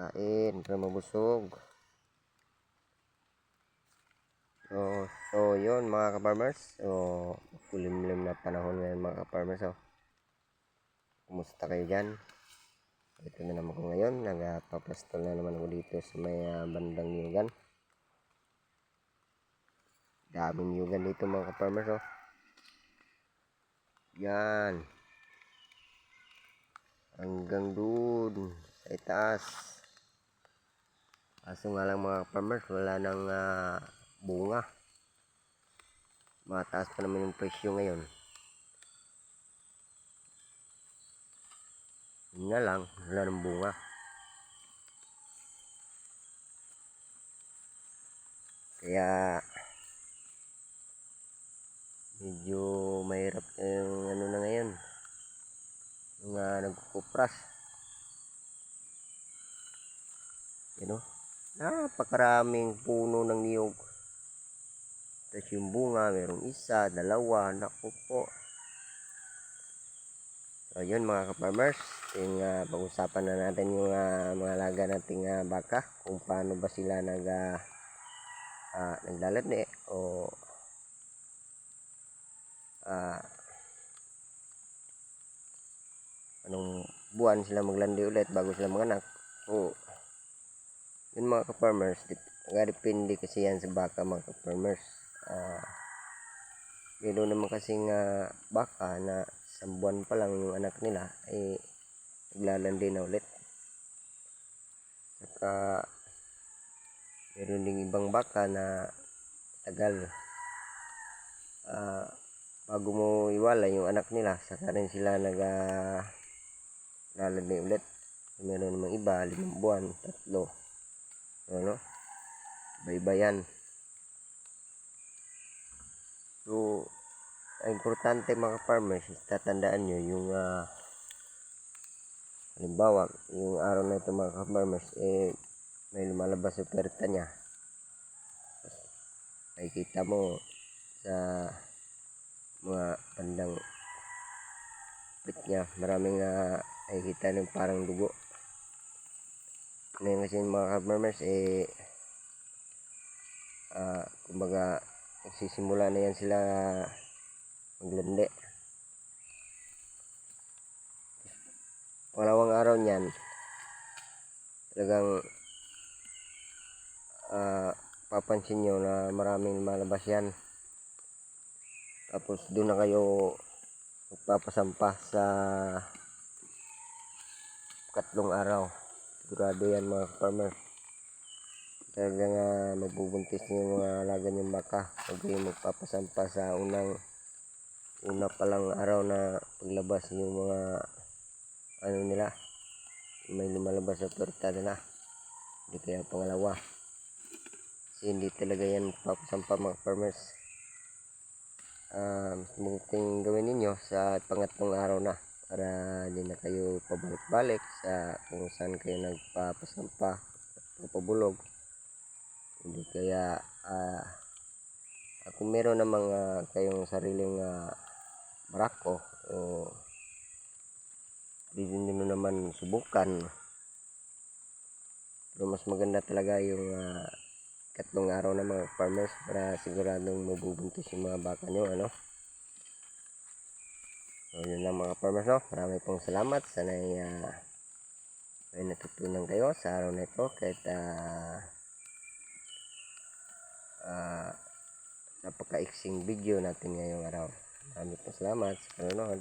Kain para mabusog. So, so yun mga ka-farmers. So, kulimlim na panahon ngayon mga ka-farmers. Oh. Kumusta kayo dyan? Ito na naman ko ngayon. Nagpapastol na naman ako dito sa may ah, bandang Yugan. Daming Yugan dito mga ka-farmers. Oh. Yan. Hanggang doon sa itaas. Kaso nga lang mga farmers, wala nang ah, bunga. Mataas pa naman yung presyo ngayon. Yun nga lang, wala nang bunga. Kaya medyo mahirap yung ano na ngayon. Yung uh, nagkukupras. You know? Napakaraming puno ng niyog. Tapos yung bunga, merong isa, dalawa, naku po. So yun mga ka-farmers, yung uh, pag-usapan na natin yung uh, mga alaga nating uh, baka, kung paano ba sila nag uh, uh, naglalani o uh, anong buwan sila maglandi ulit bago sila manganak. So, yun mga ka-farmers, depende kasi yan sa baka mga ka-farmers. Ah, meron naman kasing ah, baka na isang buwan pa lang yung anak nila ay naglalandi na ulit. Saka meron ding ibang baka na tagal. Ah, bago mo iwala yung anak nila, saka rin sila nag ah, lalandi ulit. Meron namang iba, limang buwan, tatlo. Ano? Baybayan. So, ang importante mga farmers, tatandaan nyo yung ah, halimbawa, yung araw na ito mga farmers, eh, may lumalabas sa oferta niya. Nakikita mo sa mga bandang pit niya, maraming uh, nakikita ng parang dugo. Ngayon kasi mga farmers, eh, ah, kumbaga, nagsisimula na yan sila maglandi. Pangalawang araw niyan, talagang ah, papansin nyo na maraming malabas yan. Tapos doon na kayo magpapasampa sa katlong araw. Sigurado yan mga farmer. Talagang uh, magbubuntis yung mga alaga niyong baka. Huwag kayong magpapasampa sa unang una pa lang araw na paglabas yung mga ano nila. May lumalabas sa torta nila. Hindi kaya pangalawa. Kasi hindi talaga yan papasampa mga farmers. Mas mabuting gawin ninyo sa pangatlong araw na para hindi na kayo pabalik-balik sa kung saan kayo nagpapasampa at pabulog hindi kaya ah, kung meron namang ah, kayong sariling ah, barako o pwede nyo naman subukan pero mas maganda talaga yung ah, katlong araw na mga farmers para siguradong mabubuntis yung mga baka nyo ano so yun lang mga farmers no marami pong salamat sana ay uh, may natutunan kayo sa araw na ito kahit ah uh, napaka-exing video natin ngayong araw. Maraming po salamat sa panonood.